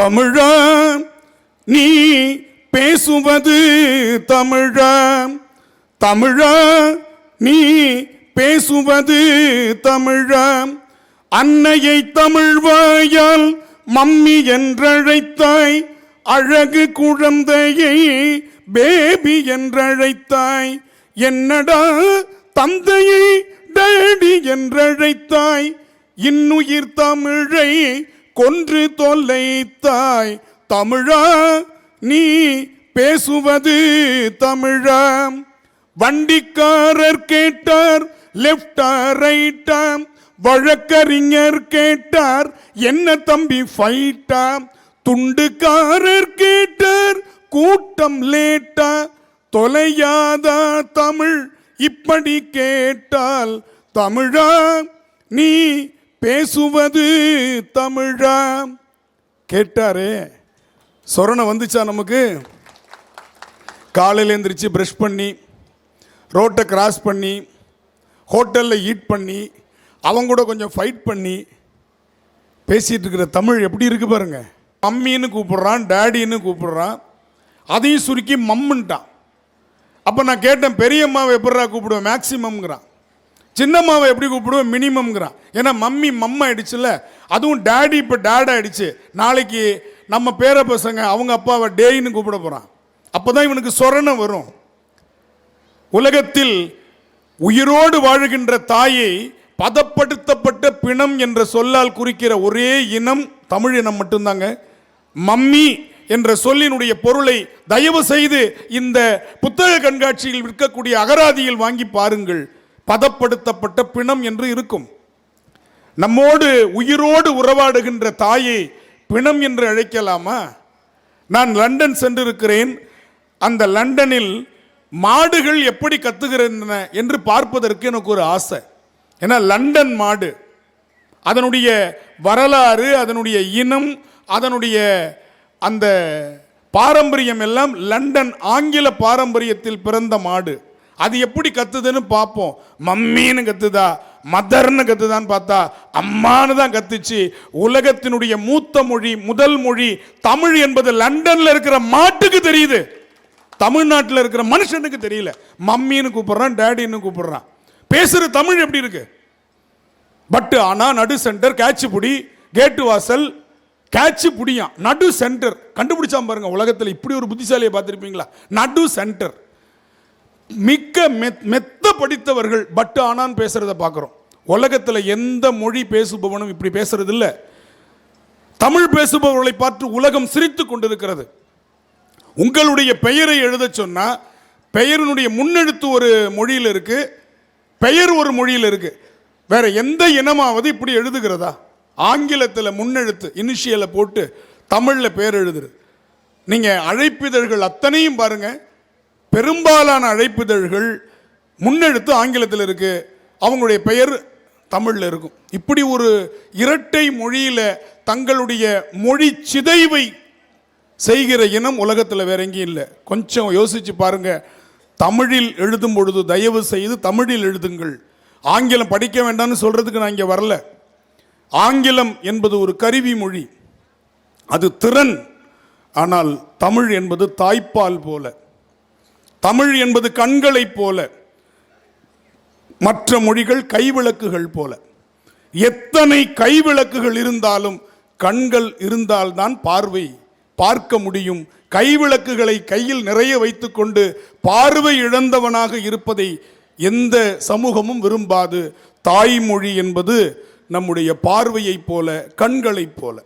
தமிழா நீ பேசுவது தமிழா. தமிழா நீ பேசுவது தமிழா. அன்னையை தமிழ்வாயால் மம்மி என்றழைத்தாய். அழகு குழந்தையை பேபி என்றழைத்தாய். என்னடா தந்தையை டேடி என்றழைத்தாய். இன்னுயிர் தமிழை கொன்று தொலைத்தாய் தமிழா நீ பேசுவது தமிழா. வண்டிக்காரர் கேட்டார் லெப்டா ரைட்டா வழக்கறிஞர் கேட்டார் என்ன தம்பி ஃபைட்டா துண்டுக்காரர் கேட்டார் கூட்டம் லேட்டா தொலையாதா தமிழ் இப்படி கேட்டால் தமிழா நீ பேசுவது தமிழா? கேட்டாரே. சொரணை வந்துச்சா நமக்கு? காலையில் எந்திரிச்சு ப்ரஷ் பண்ணி ரோட்டை கிராஸ் பண்ணி ஹோட்டலில் ஈட் பண்ணி அவங்க கூட கொஞ்சம் ஃபைட் பண்ணி பேசிகிட்டு இருக்கிற தமிழ் எப்படி இருக்குது பாருங்க. மம்மின்னு கூப்பிடுறான் டேடின்னு கூப்பிடுறான். அதையும் சுருக்கி மம்முன்ட்டான். அப்போ நான் கேட்டேன் பெரியம்மாவை எப்படிடா கூப்பிடுவேன்? மேக்சிமம்ங்கிறான் சின்னம்மாவை எப்படி கூப்பிடுவேன்? மினிமம்ங்கிறான் ஏன்னா மம்மி மம் ஆயிடுச்சுல்ல. அதுவும் டேடி இப்போ டேட் ஆயிடுச்சு. நாளைக்கு நம்ம பேர பசங்க அவங்க அப்பாவை டேயின்னு கூப்பிட போகிறான் அப்போ தான் இவனுக்கு சொரணை வரும். உலகத்தில் உயிரோடு வாழுகின்ற தாயை பதப்படுத்தப்பட்ட பிணம் என்ற சொல்லால் குறிக்கிற ஒரே இனம் தமிழ் இனம் மட்டும்தாங்க. மம்மி என்ற சொல்லினுடைய பொருளை தயவு செய்து இந்த புத்தக கண்காட்சியில் விற்கக்கூடிய அகராதியில் வாங்கி பாருங்கள். பதப்படுத்தப்பட்ட பிணம் என்று இருக்கும். நம்மோடு உயிரோடு உறவாடுகின்ற தாயை பிணம் என்று அழைக்கலாமா? நான் லண்டன் சென்றிருக்கிறேன். அந்த லண்டனில் மாடுகள் எப்படி கத்துகின்றன என்று பார்ப்பதற்கு எனக்கு ஒரு ஆசை. ஏன்னா லண்டன் மாடு அதனுடைய வரலாறு அதனுடைய இனம் அதனுடைய அந்த பாரம்பரியம் எல்லாம் லண்டன் ஆங்கில பாரம்பரியத்தில் பிறந்த மாடு. அது எப்படி கத்துதுன்னு பார்ப்போம் மம்மின்னு கத்துதா மதர்னு கத்துதான்னு பார்த்தா அம்மான்னு தான் கத்துச்சு. உலகத்தினுடைய மூத்த மொழி முதல் மொழி தமிழ் என்பது லண்டன்ல இருக்கிற மாட்டுக்கு தெரியுது. தமிழ்நாட்டில் இருக்கிற மனுஷனுக்கு தெரியல. மம்மின்னு கூப்பிடுறான் டேடின்னு கூப்பிடுறான். பேசுற தமிழ் எப்படி இருக்கு? பட்டு ஆனால் நடு சென்டர் கேட்சு புடி கேட்டு வாசல் கேட்சு புடியான் நடு சென்டர். கண்டுபிடிச்சா பாருங்க உலகத்தில் இப்படி ஒரு புத்திசாலியை பார்த்துருப்பீங்களா? நடு சென்டர். மிக்க மெத் மெத்த படித்தவர்கள் பட் ஆனான்னு பேசுறத பார்க்குறோம். உலகத்தில் எந்த மொழி பேசுபவனும் இப்படி பேசுறது தமிழ் பேசுபவர்களை பார்த்து உலகம் சிரித்து கொண்டிருக்கிறது. உங்களுடைய பெயரை எழுத சொன்னால் பெயரினுடைய முன்னெழுத்து ஒரு மொழியில் இருக்கு பெயர் ஒரு மொழியில் இருக்கு. வேற எந்த இனமாவது இப்படி எழுதுகிறதா? ஆங்கிலத்தில் முன்னெழுத்து இனிஷியலை போட்டு தமிழில் பேர் எழுதுறது. நீங்கள் அழைப்பிதழ்கள் அத்தனையும் பாருங்கள் பெரும்பாலான அழைப்பிதழ்கள் முன்னெடுத்து ஆங்கிலத்தில் இருக்குது அவங்களுடைய பெயர் தமிழில் இருக்கும். இப்படி ஒரு இரட்டை மொழியில் தங்களுடைய மொழி சிதைவை செய்கிற இனம் உலகத்தில் வேற எங்கேயும் இல்லை. கொஞ்சம் யோசித்து பாருங்கள் தமிழில் எழுதும் பொழுது தயவு செய்து தமிழில் எழுதுங்கள். ஆங்கிலம் படிக்க வேண்டாம்னு சொல்கிறதுக்கு நான் இங்கே வரல. ஆங்கிலம் என்பது ஒரு கருவி மொழி. அது திறன். ஆனால் தமிழ் என்பது தாய்ப்பால் போல. தமிழ் என்பது கண்களைப் போல மற்ற மொழிகள் கைவிளக்குகள் போல. எத்தனை கைவிளக்குகள் இருந்தாலும் கண்கள் இருந்தால்தான் பார்வை பார்க்க முடியும். கைவிளக்குகளை கையில் நிறைய வைத்துக்கொண்டு பார்வை இழந்தவனாக இருப்பதை எந்த சமூகமும் விரும்பாது. தாய்மொழி என்பது நம்முடைய பார்வையைப் போல கண்களைப் போல.